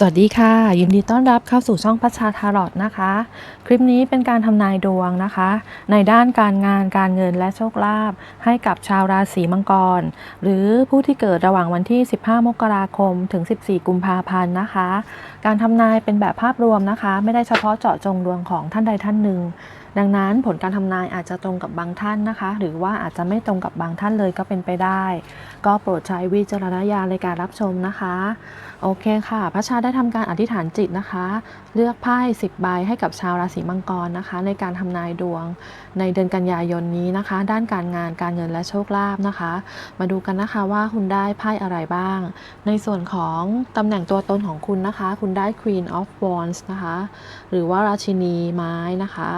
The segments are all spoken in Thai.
สวัสดีค่ะ ยินดีต้อนรับเข้าสู่ช่องพัชชาทารอตนะคะ คลิปนี้เป็นการทำนายดวงนะคะ ในด้านการงานการเงินและโชคลาภให้กับชาวราศีมังกร หรือผู้ที่เกิดระหว่างวันที่ 15 มกราคมถึง 14 กุมภาพันธ์นะคะ การทำนายเป็นแบบภาพรวมนะคะ ไม่ได้เฉพาะเจาะจงดวงของท่านใดท่านหนึ่ง ดังนั้นผลการทำนายอาจจะตรงกับบางท่านนะคะ หรือว่าอาจจะไม่ตรงกับบางท่านเลยก็เป็นไปได้ ก็โปรดใช้วิจารณญาณในการรับชมนะคะ โอเคค่ะ พระชาได้ทำการอธิษฐานจิตนะคะ เลือกไพ่10ใบให้กับชาวราศีมังกรนะคะ ในการทำนายดวงในเดือนกันยายนนี้นะคะ ด้านการงานการเงินและโชคลาภนะคะ มาดูกันนะคะว่าคุณได้ไพ่อะไรบ้าง ในส่วนของตำแหน่งตัวตนของคุณนะคะ คุณได้ Queen of Wands นะคะ หรือว่าราชินีไม้นะคะ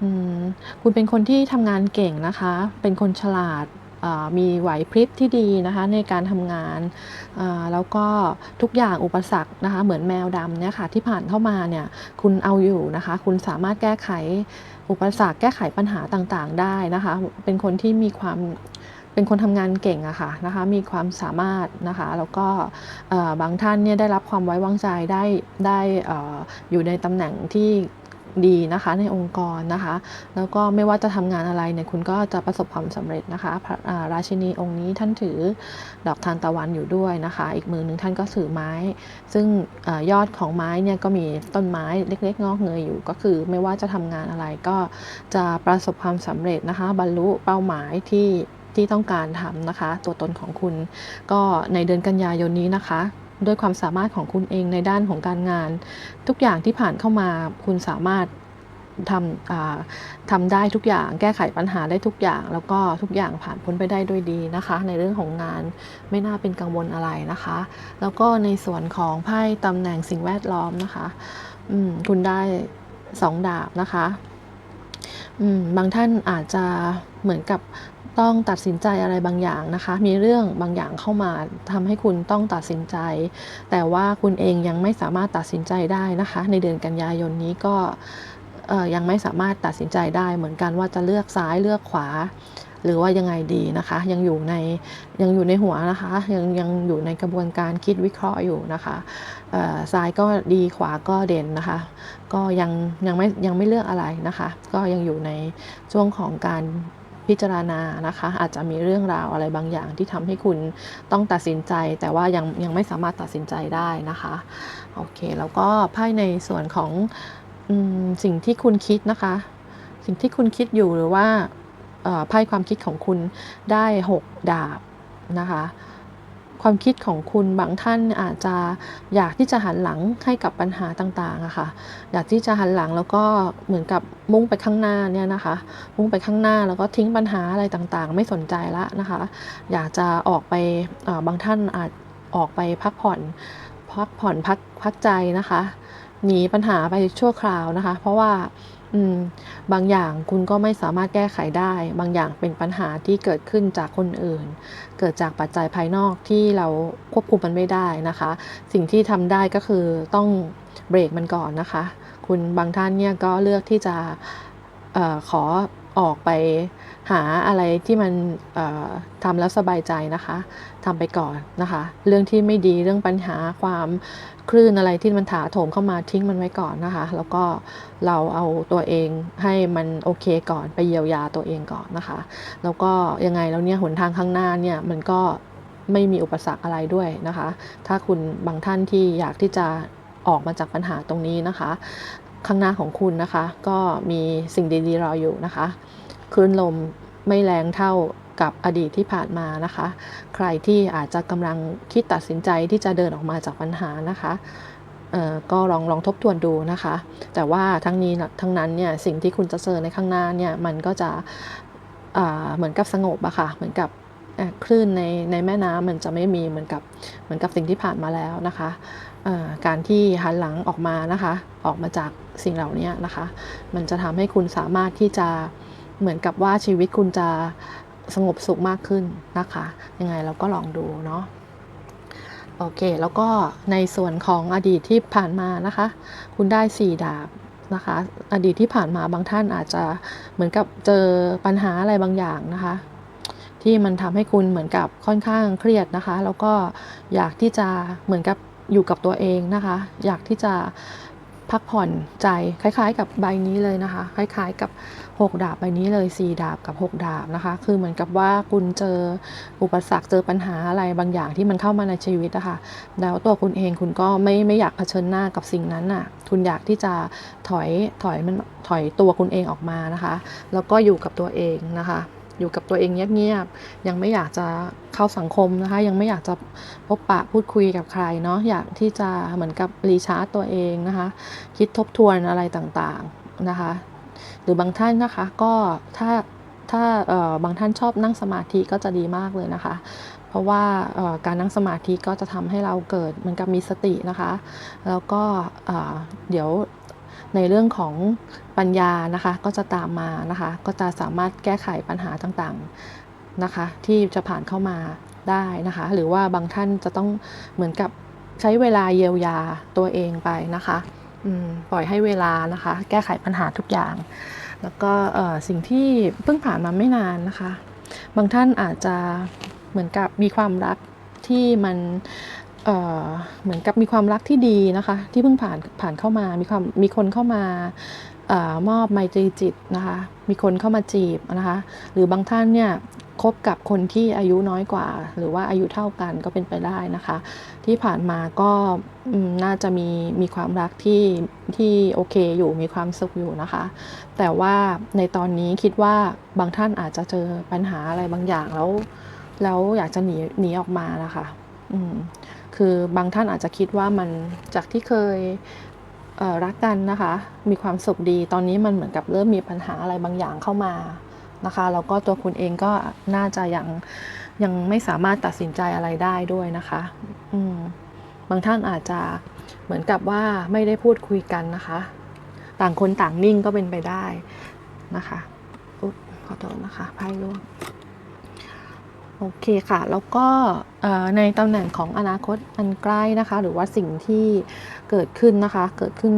อืม คุณเป็นคนที่ทำงานเก่งนะคะ เป็นคนฉลาดอ่ามีไหวพริบที่ดีนะคะ ในการทำงานอ่าแล้วก็ทุกอย่างอุปสรรคนะคะ เหมือนแมวดำเนี่ยค่ะที่ผ่านเข้ามาเนี่ยคุณเอาอยู่นะคะ คุณสามารถแก้ไขอุปสรรค แก้ไขปัญหาต่างๆ ได้นะคะ เป็นคนที่มีความเป็นคนทำงานเก่งอะค่ะนะคะ มีความสามารถนะคะ แล้วก็เอ่อบางท่านเนี่ยได้รับความไว้วางใจได้ได้เอออยู่ในตำแหน่งที่ ดีนะคะในองค์กรนะคะ แล้วก็ไม่ว่าจะทำงานอะไรเนี่ยคุณก็จะประสบความสำเร็จนะคะพระราชินีองค์นี้ท่านถือดอกทานตะวันอยู่ด้วยนะคะ อีกมือหนึ่งท่านก็ถือไม้ ซึ่งอยอดของไม้เนี่ยก็มีต้นไม้เล็ก ๆ งอกเงยอยู่ ก็คือไม่ว่าจะทำงานอะไรก็จะประสบความสำเร็จนะคะ บรรลุเป้าหมายที่ที่ต้องการทำนะคะ ตัวตนของคุณก็ในเดือนกันยายนนี้นะคะ ด้วยความสามารถของคุณเองในด้านของการงาน ทุกอย่างที่ผ่านเข้ามาคุณสามารถทำทำได้ทุกอย่าง แก้ไขปัญหาได้ทุกอย่าง แล้วก็ทุกอย่างผ่านพ้นไปได้ด้วยดีนะคะ ในเรื่องของงานไม่น่าเป็นกังวลอะไรนะคะ แล้วก็ในส่วนของไพ่ตำแหน่งสิ่งแวดล้อมนะคะคุณได้สองดาบนะคะบางท่านอาจจะเหมือนกับ ต้องตัดสินใจอะไรบางอย่างนะคะ มีเรื่องบางอย่างเข้ามาทำให้คุณต้องตัดสินใจ แต่ว่าคุณเองยังไม่สามารถตัดสินใจได้นะคะ ในเดือนกันยายนนี้ก็ยังไม่สามารถตัดสินใจได้ เหมือนกันว่าจะเลือกซ้ายเลือกขวา หรือว่ายังไงดีนะคะ ยังอยู่ในยังอยู่ในหัวนะคะ ยังยังอยู่ในกระบวนการคิดวิเคราะห์อยู่นะคะซ้ายก็ดีขวาก็เด่นนะคะ ก็ยังยังไม่ยังไม่เลือกอะไรนะคะ ก็ยังอยู่ในช่วงของการ พิจารณานะคะ อาจจะมีเรื่องราวอะไรบางอย่างที่ทำให้คุณต้องตัดสินใจ แต่ว่ายังยังไม่สามารถตัดสินใจได้นะคะโอเคแล้วก็ไพ่ในส่วนของอสิ่งที่คุณคิดนะคะ สิ่งที่คุณคิดอยู่หรือว่าไพ่ความคิดของคุณได้ 6 ดาบนะคะ ความคิดของคุณบางท่านอาจจะอยากที่จะหันหลังให้กับปัญหาต่างๆอะค่ะ อยากที่จะหันหลังแล้วก็เหมือนกับมุ่งไปข้างหน้าเนี่ยนะคะ มุ่งไปข้างหน้าแล้วก็ทิ้งปัญหาอะไรต่างๆ ไม่สนใจละนะคะ อยากจะออกไปบางท่านอาจออกไปพักผ่อนพักผ่อนพักพักใจนะคะหนีปัญหาไปชั่วคราวนะคะ เพราะว่า อืมบางอย่างคุณก็ไม่สามารถแก้ไขได้ บางอย่างเป็นปัญหาที่เกิดขึ้นจากคนอื่น เกิดจากปัจจัยภายนอกที่เราควบคุมมันไม่ได้นะคะ สิ่งที่ทำได้ก็คือต้องเบรกมันก่อนนะคะ คุณบางท่านเนี่ยก็เลือกที่จะออขอ ออกไปหาอะไรที่มันทำแล้วสบายใจนะคะทำไปก่อนนะคะ เรื่องที่ไม่ดีเรื่องปัญหาความคลื่นอะไรที่มันถาโถมเข้ามาทิ้งมันไว้ก่อนนะคะ แล้วก็เราเอาตัวเองให้มันโอเคก่อนไปเยียวยาตัวเองก่อนนะคะ แล้วก็ยังไงแล้วเนี่ยหนทางข้างหน้าเนี่ยมันก็ไม่มีอุปสรรคอะไรด้วยนะคะ ถ้าคุณบางท่านที่อยากที่จะออกมาจากปัญหาตรงนี้นะคะ ข้างหน้าของคุณนะคะ ก็มีสิ่งดีๆรออยู่นะคะคลื่นลมไม่แรงเท่ากับอดีตที่ผ่านมานะคะ ใครที่อาจจะกำลังคิดตัดสินใจที่จะเดินออกมาจากปัญหานะคะก็ลองลองทบทวนดูนะคะ แต่ว่าทั้งนี้ทั้งนั้นเนี่ยสิ่งที่คุณจะเจอในข้างหน้าเนี่ยมันก็จะเหมือนกับสงบอะค่ะ เหมือนกับ คลื่นในในแม่น้ำมันจะไม่มีเหมือนกับเหมือนกับสิ่งที่ผ่านมาแล้วนะคะการที่หันหลังออกมานะคะ ออกมาจากสิ่งเหล่านี้นะคะ มันจะทำให้คุณสามารถที่จะเหมือนกับว่าชีวิตคุณจะสงบสุขมากขึ้นนะคะ ยังไงเราก็ลองดูเนาะโอเค แล้วก็ในส่วนของอดีตที่ผ่านมานะคะ คุณได้ 4 ดาบนะคะ อดีตที่ผ่านมาบางท่านอาจจะเหมือนกับเจอปัญหาอะไรบางอย่างนะคะ ที่มันทำให้คุณเหมือนกับค่อนข้างเครียดนะคะ แล้วก็อยากที่จะเหมือนกับอยู่กับตัวเองนะคะ อยากที่จะพักผ่อนใจคล้าย ๆ กับใบนี้เลยนะคะ คล้าย ๆ กับ 6 ดาบใบนี้เลย 4 ดาบกับ 6 ดาบนะคะ คือเหมือนกับว่าคุณเจออุปสรรคเจอปัญหาอะไรบางอย่างที่มันเข้ามาในชีวิตอะค่ะแล้วตัวคุณเองคุณก็ไม่ไม่อยากเผชิญหน้ากับสิ่งนั้นน่ะ คุณอยากที่จะถอยถอยมันถอยตัวคุณเองออกมานะคะ แล้วก็อยู่กับตัวเองนะคะ อยู่กับตัวเองเงียบๆยังไม่อยากจะเข้าสังคมนะคะ ยังไม่อยากจะพบปะพูดคุยกับใครเนาะอยากที่จะเหมือนกับรีชาร์จตัวเองนะคะ คิดทบทวนอะไรต่างๆนะคะ หรือบางท่านนะคะก็ถ้าถ้าเอ่อบางท่านชอบนั่งสมาธิก็จะดีมากเลยนะคะ เพราะว่าการนั่งสมาธิก็จะทำให้เราเกิดเหมือนกับมีสตินะคะ แล้วก็เดี๋ยว ในเรื่องของปัญญานะคะ ก็จะตามมานะคะ ก็จะสามารถแก้ไขปัญหาต่างๆนะคะ ที่จะผ่านเข้ามาได้นะคะ หรือว่าบางท่านจะต้องเหมือนกับใช้เวลาเยียวยาตัวเองไปนะคะปล่อยให้เวลานะคะ แก้ไขปัญหาทุกอย่าง แล้วก็สิ่งที่เพิ่งผ่านมาไม่นานนะคะ บางท่านอาจจะเหมือนกับมีความรักที่มัน เหมือนกับมีความรักที่ดีนะคะ ที่เพิ่งผ่านผ่านเข้ามา มีความมีคนเข้ามาอมอบไมตรีจิตนะคะ มีคนเข้ามาจีบนะคะ หรือบางท่านเนี่ยคบกับคนที่อายุน้อยกว่า หรือว่าอายุเท่ากันก็เป็นไปได้นะคะ ที่ผ่านมาก็น่าจะมีมีความรักที่ที่โอเคอยู่มีความสุขอยู่นะคะ แต่ว่าในตอนนี้คิดว่าบางท่านอาจจะเจอปัญหาอะไรบางอย่างแล้ว แล้วอยากจะหนีหนีออกมานะคะ อืม คือบางท่านอาจจะคิดว่ามันจากที่เคยเรักกันนะคะ มีความสุขดี ตอนนี้มันเหมือนกับเริ่มมีปัญหาอะไรบางอย่างเข้ามานะคะแล้วก็ตัวคุณเองก็น่าจะยังยังไม่สามารถตัดสินใจอะไรได้ด้วยนะคะอืบางท่านอาจจะเหมือนกับว่าไม่ได้พูดคุยกันนะคะ ต่างคนต่างนิ่งก็เป็นไปได้นะคะอุ๊บขอโทษนะคะไพ่ร่วง โอเคค่ะ แล้วก็ในตำแหน่งของอนาคตอันใกล้นะคะ หรือว่าสิ่งที่เกิดขึ้นนะคะ เกิดขึ้น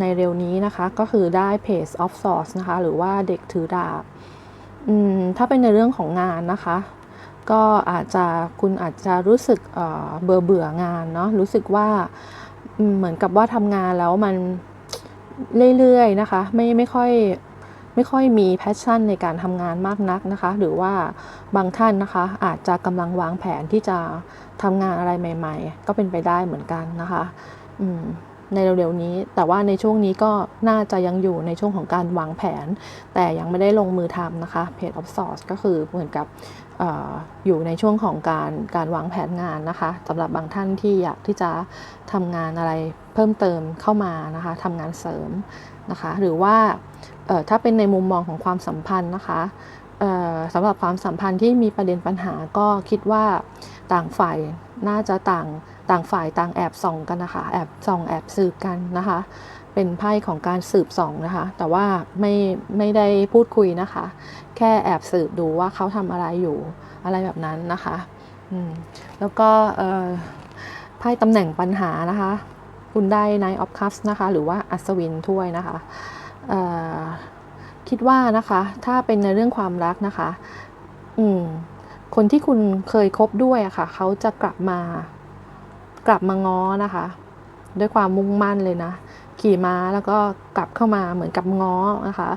ในเร็วนี้นะคะ ก็คือได้ Page of Swords นะคะ หรือว่าเด็กถือดาบถ้าเป็นในเรื่องของงานนะคะ ก็อาจจะคุณอาจจะรู้สึกเบื่อเบื่องานเนาะรู้สึกว่าเหมือนกับว่าทำงานแล้วมันเรื่อยๆนะคะ ไม่ไม่ค่อย ไม่ค่อยมีแพชชั่นในการทำงานมากนักนะคะ หรือว่าบางท่านนะคะอาจจะกำลังวางแผนที่จะทำงานอะไรใหม่ ๆ ก็เป็นไปได้เหมือนกันนะคะในเร็วๆนี้ แต่ว่าในช่วงนี้ก็น่าจะยังอยู่ในช่วงของการวางแผน แต่ยังไม่ได้ลงมือทำนะคะ Page of Swords ก็คือเหมือนกับ อยู่ในช่วงของการการวางแผนงานนะคะสำหรับบางท่านที่อยากที่จะทำงานอะไรเพิ่มเติมเข้ามานะคะทำงานเสริมนะคะหรือว่าถ้าเป็นในมุมมองของความสัมพันธ์นะคะสำหรับความสัมพันธ์ที่มีประเด็นปัญหาก็คิดว่าต่างฝ่ายน่าจะต่างต่างฝ่ายต่างแอบส่องกันนะคะแอบส่องแอบสืบกันนะคะ เป็นไพ่ของการสืบส่องนะคะ แต่ว่าไม่ไม่ได้พูดคุยนะคะ แค่แอบสืบดูว่าเขาทำอะไรอยู่อะไรแบบนั้นนะคะอืมแล้วก็ไพ่ตำแหน่งปัญหานะคะ คุณได้ Knight of Cups นะคะ หรือว่าอัศวินถ้วยนะคะคิดว่านะคะ ถ้าเป็นในเรื่องความรักนะคะ อืมคนที่คุณเคยคบด้วยอะค่ะ เขาจะกลับมา กลับมาง้อนะคะ ด้วยความมุ่งมั่นเลยนะ ขี่ม้าแล้วก็กลับเข้ามาเหมือนกับง้อนะคะ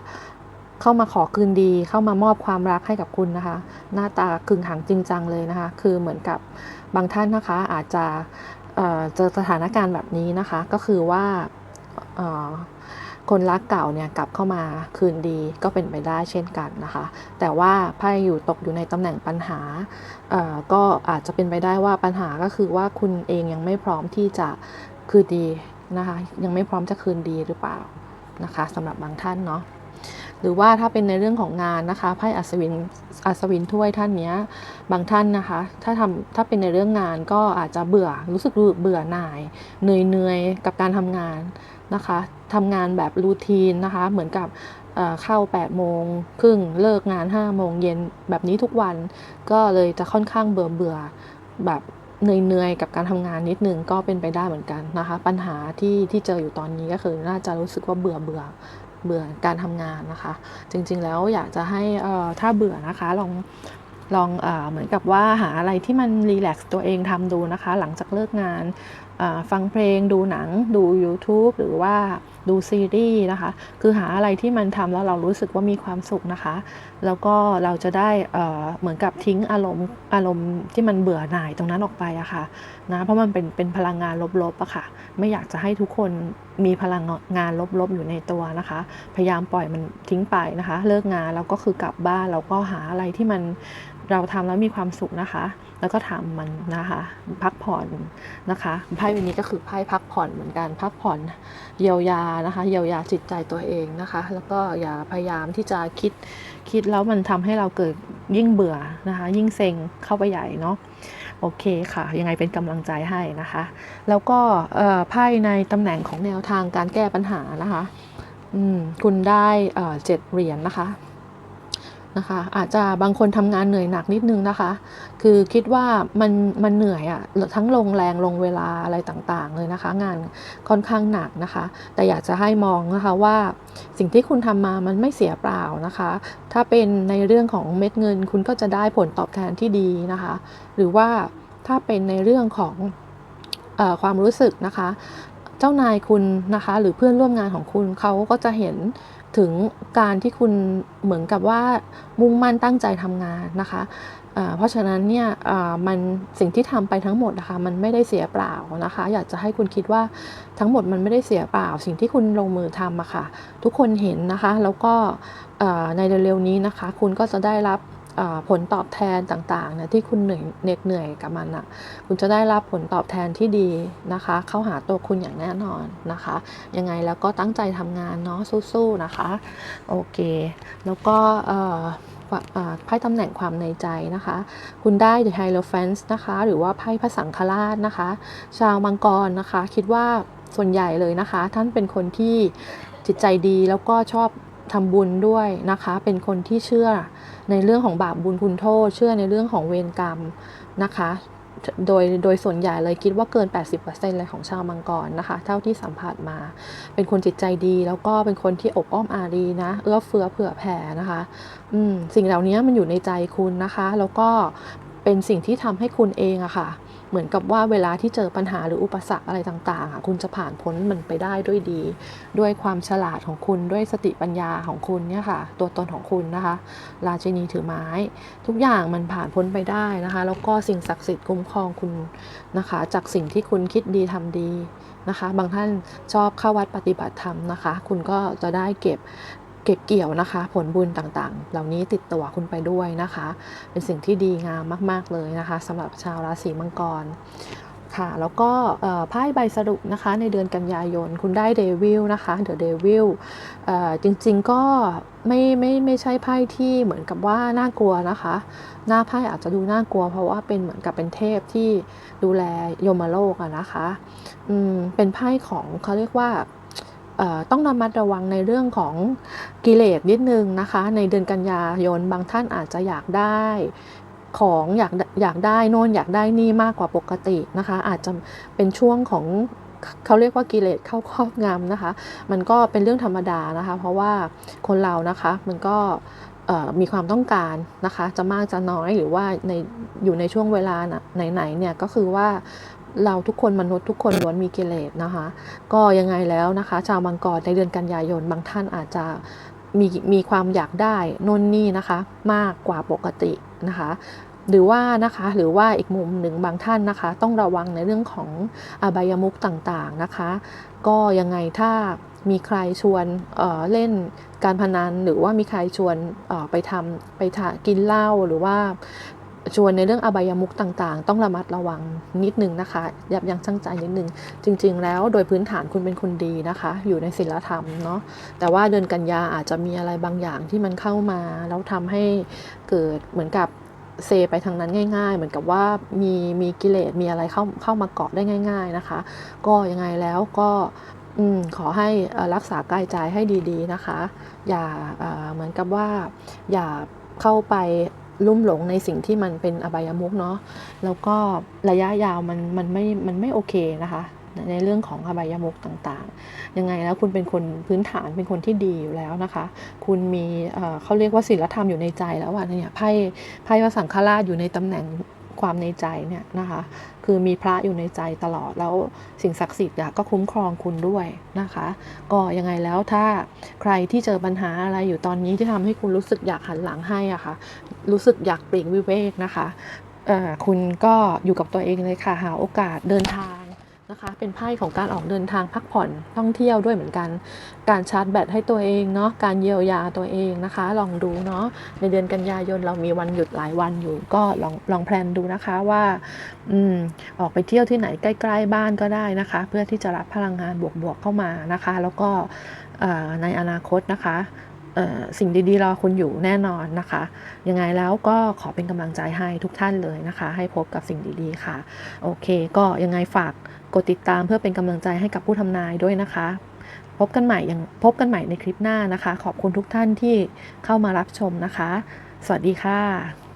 เข้ามาขอคืนดี เข้ามามอบความรักให้กับคุณนะคะ หน้าตากึ่งหังจริงจังเลยนะคะ คือเหมือนกับบางท่านนะคะอาจจะเจอสถานการณ์แบบนี้นะคะ ก็คือว่าคนรักเก่าเนี่ยกลับเข้ามาคืนดีก็เป็นไปได้เช่นกันนะคะ แต่ว่าไพ่อยู่ตกอยู่ในตำแหน่งปัญหาก็อาจจะเป็นไปได้ว่าปัญหาก็คือว่าคุณเองยังไม่พร้อมที่จะคืนดี นะคะ ยังไม่พร้อมจะคืนดีหรือเปล่านะคะสำหรับบางท่านเนาะหรือว่าถ้าเป็นในเรื่องของงานนะคะไพ่อัศวินอัศวินถ้วยท่านเนี้ยบางท่านนะคะ ถ้าทำถ้าเป็นในเรื่องงานก็อาจจะเบื่อรู้สึกเบื่อหน่ายเหนื่อยเหนื่อยกับการทำงานนะคะทำงานแบบรูทีนนะคะ เหมือนกับเอ่อเข้า8โมงครึ่งเลิกงาน5โมงเย็นแบบนี้ทุกวันก็เลยจะค่อนข้างเบื่อเบื่อแบบ เหนื่อยๆกับการทำงานนิดนึงก็เป็นไปได้เหมือนกันนะคะ ปัญหาที่ที่เจออยู่ตอนนี้ก็คือน่าจะรู้สึกว่าเบื่อเบื่อเบื่อการทำงานนะคะ จริง ๆ แล้วอยากจะให้ถ้าเบื่อนะคะลองลองเอเหมือนกับว่าหาอะไรที่มันรีแลกซ์ตัวเองทำดูนะคะ หลังจากเลิกงานฟังเพลงดูหนังดู YouTube หรือว่า ดูซีรีส์นะคะ คือหาอะไรที่มันทำแล้วเรารู้สึกว่ามีความสุขนะคะ แล้วก็เราจะได้เหมือนกับทิ้งอารมณ์อารมณ์ที่มันเบื่อหน่ายตรงนั้นออกไปอะค่ะนะเพราะมันเป็นเป็นพลังงานลบๆอะค่ะ ไม่อยากจะให้ทุกคนมีพลังงานลบๆอยู่ในตัวนะคะ พยายามปล่อยมันทิ้งไปนะคะ เลิกงานแล้วก็คือกลับบ้านแล้วก็หาอะไรที่มันเราทำแล้วมีความสุขนะคะ แล้วก็ทำมันนะคะพักผ่อนนะคะไพ่ใบนี้ก็คือไพ่พักผ่อนเหมือนกันพักผ่อนเยียวยานะคะเยียวยาจิตใจตัวเองนะคะ แล้วก็อย่าพยายามที่จะคิดคิดแล้วมันทำให้เราเกิดยิ่งเบื่อนะคะ ยิ่งเซ็งเข้าไปใหญ่เนาะโอเคค่ะ ยังไงเป็นกำลังใจให้นะคะ แล้วก็ไพ่ในตำแหน่งของแนวทางการแก้ปัญหานะคะคุณได้เอ่อเจ็ดเหรียญนะคะ นะคะ อาจจะบางคนทำงานเหนื่อยหนักนิดนึงนะคะ คือคิดว่ามันมันเหนื่อยอะ่ะทั้งลงแรงลงเวลาอะไรต่างๆเลยนะคะ งานค่อนข้างหนักนะคะ แต่อยากจะให้มองนะคะว่าสิ่งที่คุณทำมามันไม่เสียเปล่านะคะ ถ้าเป็นในเรื่องของเม็ดเงิน คุณก็จะได้ผลตอบแทนที่ดีนะคะ หรือว่าถ้าเป็นในเรื่องของอความรู้สึกนะคะ เจ้านายคุณนะคะ หรือเพื่อนร่วมงานของคุณเขาก็จะเห็น ถึงการที่คุณเหมือนกับว่ามุ่งมั่นตั้งใจทำงานนะคะเพราะฉะนั้นเนี่ยมันสิ่งที่ทำไปทั้งหมดนะคะมันไม่ได้เสียเปล่านะคะ อยากจะให้คุณคิดว่าทั้งหมดมันไม่ได้เสียเปล่า สิ่งที่คุณลงมือทำอะค่ะ ทุกคนเห็นนะคะ แล้วก็ในเร็วๆนี้นะคะ คุณก็จะได้รับ ผลตอบแทนต่างๆเนี่ยที่คุณเหนื่อยเหน็ดเหนื่อยกับมันอะคุณจะได้รับผลตอบแทนที่ดีนะคะ เข้าหาตัวคุณอย่างแน่นอนนะคะ ยังไงแล้วก็ตั้งใจทำงานเนาะสู้ๆนะคะ โอเค แล้วก็ไพ่ตำแหน่งความในใจนะคะ คุณได้ The Hierophant นะคะ หรือว่าไพ่พระสังฆราชนะคะ ชาวมังกรนะคะ คิดว่าส่วนใหญ่เลยนะคะ ท่านเป็นคนที่จิตใจดีแล้วก็ชอบ ทำบุญด้วยนะคะ เป็นคนที่เชื่อในเรื่องของบาปบุญคุณโทษ เชื่อในเรื่องของเวรกรรมนะคะ โดยโดยส่วนใหญ่เลยคิดว่าเกิน 80%เลยของชาวมังกรนะคะ เท่าที่สัมผัสมา เป็นคนจิตใจดี แล้วก็เป็นคนที่อบอ้อมอารีนะ เอื้อเฟื้อเผื่อแผ่นะคะ อืมสิ่งเหล่านี้มันอยู่ในใจคุณนะคะ แล้วก็เป็นสิ่งที่ทำให้คุณเองอะค่ะ เหมือนกับว่าเวลาที่เจอปัญหาหรืออุปสรรคอะไรต่างๆอะคุณจะผ่านพ้นมันไปได้ด้วยดี ด้วยความฉลาดของคุณด้วยสติปัญญาของคุณเนี่ยค่ะ ตัวตนของคุณนะคะ ราชินีถือไม้ ทุกอย่างมันผ่านพ้นไปได้นะคะ แล้วก็สิ่งศักดิ์สิทธิ์คุ้มครองคุณนะคะ จากสิ่งที่คุณคิดดีทำดีนะคะ บางท่านชอบเข้าวัดปฏิบัติธรรมนะคะ คุณก็จะได้เก็บ เก็บเกี่ยวนะคะ ผลบุญต่างๆ เหล่านี้ติดตัวคุณไปด้วยนะคะ เป็นสิ่งที่ดีงามมาก ๆเลยนะคะสำหรับชาวราศีมังกรค่ะแล้วก็ไพ่ใบสรุปนะคะในเดือนกันยายน คุณได้เดวิลนะคะเดอะเดวิลจริงๆก็ไม่ไม่ไม่ใช่ไพ่ที่เหมือนกับว่าน่ากลัวนะคะ หน้าไพ่อาจจะดูน่ากลัว เพราะว่าเป็นเหมือนกับเป็นเทพที่ดูแลโยมโลกอะนะคะอืมเป็นไพ่ของเขาเรียกว่า ต้องระมัดระวังในเรื่องของกิเลสนิดนึงนะคะ ในเดือนกันยายนบางท่านอาจจะอยากได้ของอยากอยากได้โน่นอยากได้นี่มากกว่าปกตินะคะ อาจจะเป็นช่วงของเขาเรียกว่ากิเลสเข้าครอบงำนะคะ มันก็เป็นเรื่องธรรมดานะคะ เพราะว่าคนเรานะคะมันก็มีความต้องการนะคะ จะมากจะน้อยหรือว่าในอยู่ในช่วงเวลานะไหนๆเนี่ยก็คือว่า เราทุกคนมนุษย์ทุกคนล้วนมีกิเลสนะคะ ก็ยังไงแล้วนะคะ ชาวมังกรในเดือนกันยายนบางท่านอาจจะมีมีความอยากได้นนนี่นะคะ มากกว่าปกตินะคะ หรือว่านะคะหรือว่าอีกมุมหนึ่งบางท่านนะคะ ต้องระวังในเรื่องของอบายมุขต่างๆนะคะ ก็ยังไงถ้ามีใครชวนเออเล่นการพนันหรือว่ามีใครชวนเออไปทำไปทกินเหล้าหรือว่า ชวนในเรื่องอบายมุขต่างๆ ต้องระมัดระวังนิดนึงนะคะยับยั้งชั่งใจนิดนึง จริง ๆ แล้วโดยพื้นฐานคุณเป็นคนดีนะคะ อยู่ในศีลธรรมเนาะแต่ว่าเดือนกันยาอาจจะมีอะไรบางอย่างที่มันเข้ามา แล้วทำให้เกิดเหมือนกับเซไปทางนั้นง่าย ๆ เหมือนกับว่ามีมีกิเลสมีอะไรเข้าเข้ามาเกาะได้ง่าย ๆนะคะ ก็ยังไงแล้วก็อขอให้รักษากายใจให้ดีๆนะคะ อย่าเหมือนกับว่าอย่าเข้าไป ลุ่มหลงในสิ่งที่มันเป็นอบายมุกเนาะแล้วก็ระยะยาวมันมันไม่มันไม่โอเคนะคะในเรื่องของอบายมุกต่างๆ ยังไงแล้วคุณเป็นคนพื้นฐานเป็นคนที่ดีอยู่แล้วนะคะ คุณมีเขาเรียกว่าศีลธรรมอยู่ในใจแล้วว่าเนี่ยไพ่ไพ่พระสังฆราชอยู่ในตำแหน่ง ความในใจเนี่ยนะคะ คือมีพระอยู่ในใจตลอดแล้วสิ่งศักดิ์สิทธิ์ก็คุ้มครองคุณด้วยนะคะ ก็ยังไงแล้วถ้าใครที่เจอปัญหาอะไรอยู่ตอนนี้ที่ทำให้คุณรู้สึกอยากหันหลังให้อะค่ะ รู้สึกอยากปลีกวิเวกนะคะคุณก็อยู่กับตัวเองเลยค่ะ หาโอกาสเดินทาง นะคะเป็นไพ่ของการออกเดินทางพักผ่อนท่องเที่ยวด้วยเหมือนกัน การชาร์จแบตให้ตัวเองเนาะการเยียวยาตัวเองนะคะ ลองดูเนาะในเดือนกันยายนเรามีวันหยุดหลายวันอยู่ ก็ลองลองแพลนดูนะคะว่าอืมออกไปเที่ยวที่ไหนใกล้ ๆ บ้านก็ได้นะคะ เพื่อที่จะรับพลังงานบวกๆเข้ามานะคะ แล้วก็ในอนาคตนะคะ สิ่งดีๆรอคุณอยู่แน่นอนนะคะ ยังไงแล้วก็ขอเป็นกำลังใจให้ทุกท่านเลยนะคะ ให้พบกับสิ่งดีๆค่ะ โอเค ก็ยังไงฝากกดติดตามเพื่อเป็นกำลังใจให้กับผู้ทำนายด้วยนะคะ พบกันใหม่ยังพบกันใหม่ในคลิปหน้านะคะ ขอบคุณทุกท่านที่เข้ามารับชมนะคะ สวัสดีค่ะ